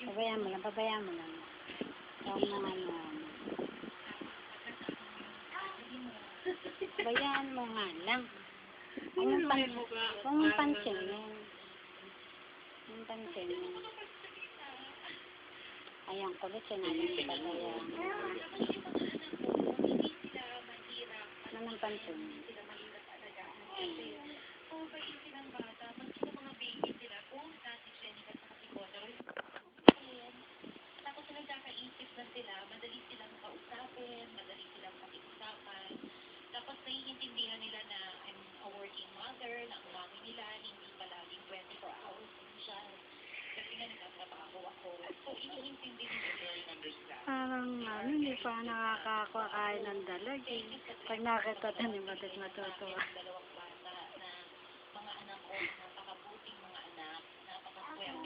Pabayaan mo lang, pabayaan mo lang. Huwag mo ano. Pabayaan mo nga lang. Huwag mo pan, huwag mo pansinin. Huwag mo. Ayan, kulit sinabi ko pabayaan. Ano nang pansinin? Tapos Parang ano, hindi pa nakakakain ng dalag eh. Pag nakita matutuwa.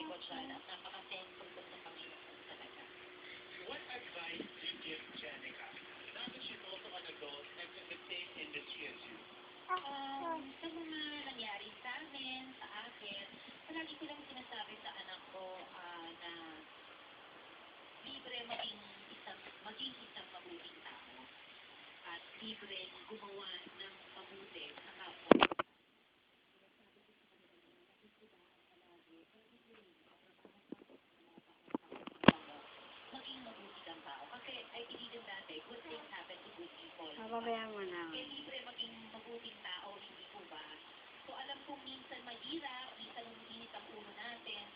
Ko siya, at you. Um, sa mga nangyari sa amin, sa akin, palagi ko lang sinasabi sa anak ko ah, na libre maging isang, maging isang mabuting tao. At libre gumawa ng mabuti sa kapwa. Maging mabuti kang tao. Kasi I believe in dati, good things happen to good people. Mo na. Kaya libre maging mabuting tao, hindi po ba? So alam kong minsan mahirap, minsan umiinit ang ulo natin,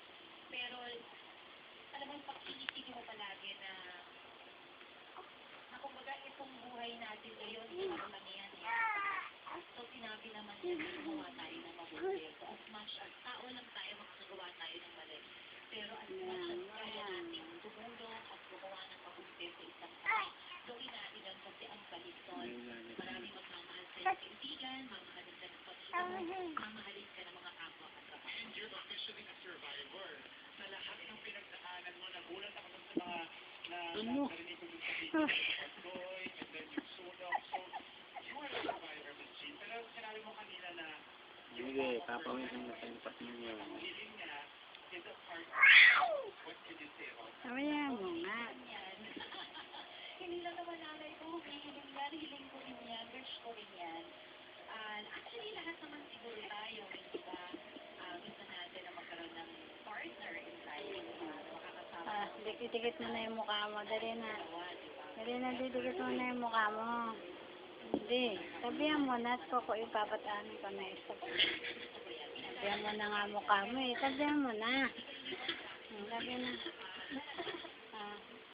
pero alam mo, pag-iisipin mo palagi na na kumbaga itong buhay natin ngayon, ano lang yan eh. So gumawa tayo ng mabuti. As much as tao lang tayo, makakagawa tayo ng mali. Pero as much as kaya natin tumulong at gumawa sa isang tao, gawin natin yun kasi ang. Marami magmamahal sa iyong kaibigan, mamahalin ka mamahalin ka ng mga kapwa katrabaho. And you're officially a survivor. Sa lahat ng pinagdaanan mo, nagulat ako sa mga na ng boy, and then yung sulok. So, you are a survivor, Miss Jean. Pero sinabi mo kanina na yung Sige, mama papawisan person, mo sa impas mo yun. ang hiling niya is a part What can you say about that? Pabayaan mo nga. Lang naman nanay ko, hiling yan, hiling ko rin yan, wish ko rin yan. Ah, actually, lahat naman siguro tayo, hindi ba, ah, gusto natin na magkaroon ng partner in life, ah, makakasama dikit-dikit mo na yung mukha mo. Dali na. dalawa, di ba? Dali na, didikit mo na yung mukha mo. Hindi. Sabihan mo na at koko ipapataan ko na isa. Sabihan mo na nga mukha mo eh. Sabihan mo na. Sabihan na.